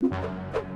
you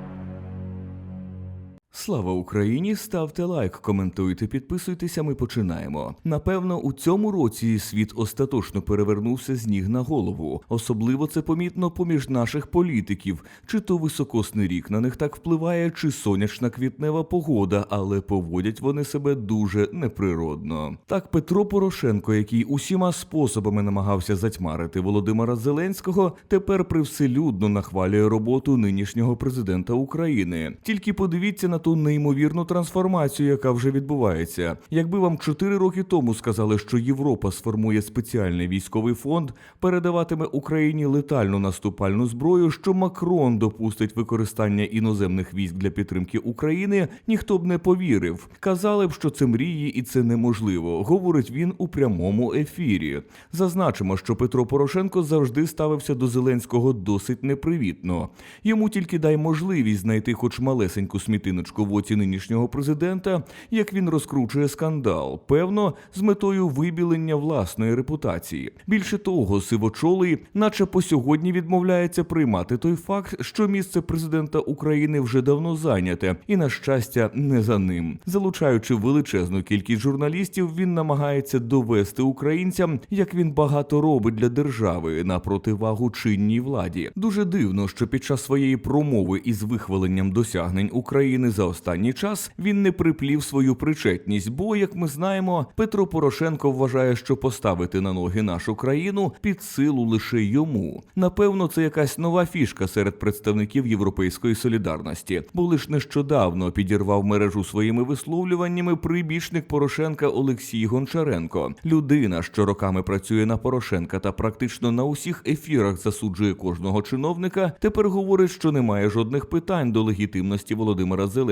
Слава Україні! Ставте лайк, коментуйте, підписуйтеся. Ми починаємо. Напевно, у цьому році світ остаточно перевернувся з ніг на голову. Особливо це помітно поміж наших політиків. Чи то високосний рік на них так впливає, чи сонячна квітнева погода, але поводять вони себе дуже неприродно. Так, Петро Порошенко, який усіма способами намагався затьмарити Володимира Зеленського, тепер привселюдно нахвалює роботу нинішнього президента України. Тільки подивіться на ту неймовірну трансформацію, яка вже відбувається. Якби вам 4 роки тому сказали, що Європа сформує спеціальний військовий фонд, передаватиме Україні летальну наступальну зброю, що Макрон допустить використання іноземних військ для підтримки України, ніхто б не повірив. Казали б, що це мрії і це неможливо, говорить він у прямому ефірі. Зазначимо, що Петро Порошенко завжди ставився до Зеленського досить непривітно. Йому тільки дай можливість знайти хоч малесеньку смітиночку в оці нинішнього президента, як він розкручує скандал, певно, з метою вибілення власної репутації. Більше того, сивочолий, наче по сьогодні відмовляється приймати той факт, що місце президента України вже давно зайняте, і на щастя, не за ним. Залучаючи величезну кількість журналістів, він намагається довести українцям, як він багато робить для держави на противагу чинній владі. Дуже дивно, що під час своєї промови із вихваленням досягнень України за останній час він не приплів свою причетність, бо, як ми знаємо, Петро Порошенко вважає, що поставити на ноги нашу країну під силу лише йому. Напевно, це якась нова фішка серед представників європейської солідарності, бо лиш нещодавно підірвав мережу своїми висловлюваннями прибічник Порошенка Олексій Гончаренко, людина, що роками працює на Порошенка та практично на усіх ефірах засуджує кожного чиновника. Тепер говорить, що немає жодних питань до легітимності Володимира Зеленського.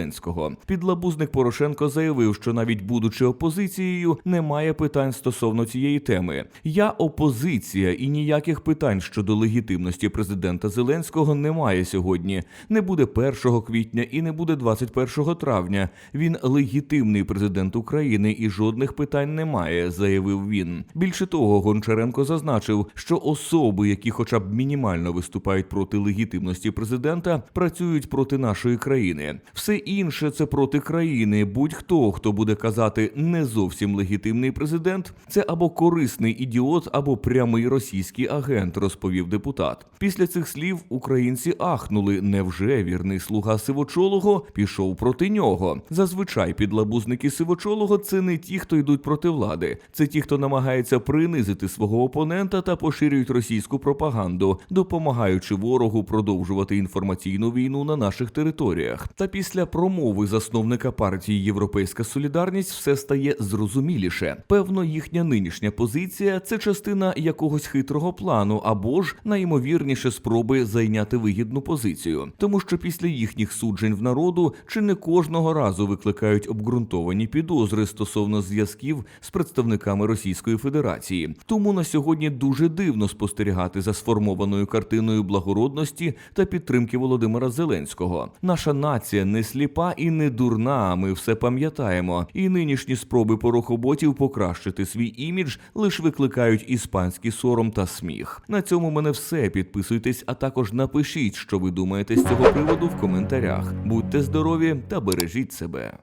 Підлабузник Порошенко заявив, що навіть будучи опозицією, немає питань стосовно цієї теми. Я опозиція і ніяких питань щодо легітимності президента Зеленського немає сьогодні. Не буде 1 квітня і не буде 21 травня. Він легітимний президент України і жодних питань немає, заявив він. Більше того, Гончаренко зазначив, що особи, які хоча б мінімально виступають проти легітимності президента, працюють проти нашої країни. Все інше це проти країни. Будь-хто, хто буде казати не зовсім легітимний президент, це або корисний ідіот, або прямий російський агент, розповів депутат. Після цих слів українці ахнули. Невже вірний слуга сивочолого пішов проти нього? Зазвичай підлабузники сивочолого це не ті, хто йдуть проти влади, це ті, хто намагається принизити свого опонента та поширюють російську пропаганду, допомагаючи ворогу продовжувати інформаційну війну на наших територіях. Та після промови засновника партії Європейська Солідарність все стає зрозуміліше. Певно, їхня нинішня позиція це частина якогось хитрого плану або ж найімовірніше спроби зайняти вигідну позицію, тому що після їхніх суджень в народу чи не кожного разу викликають обґрунтовані підозри стосовно зв'язків з представниками Російської Федерації. Тому на сьогодні дуже дивно спостерігати за сформованою картиною благородності та підтримки Володимира Зеленського. Наша нація не сліпа і не дурна. Ми все пам'ятаємо. І нинішні спроби порохоботів покращити свій імідж лише викликають іспанський сором та сміх. На цьому мене все. Підписуйтесь, а також напишіть, що ви думаєте з цього приводу в коментарях. Будьте здорові та бережіть себе.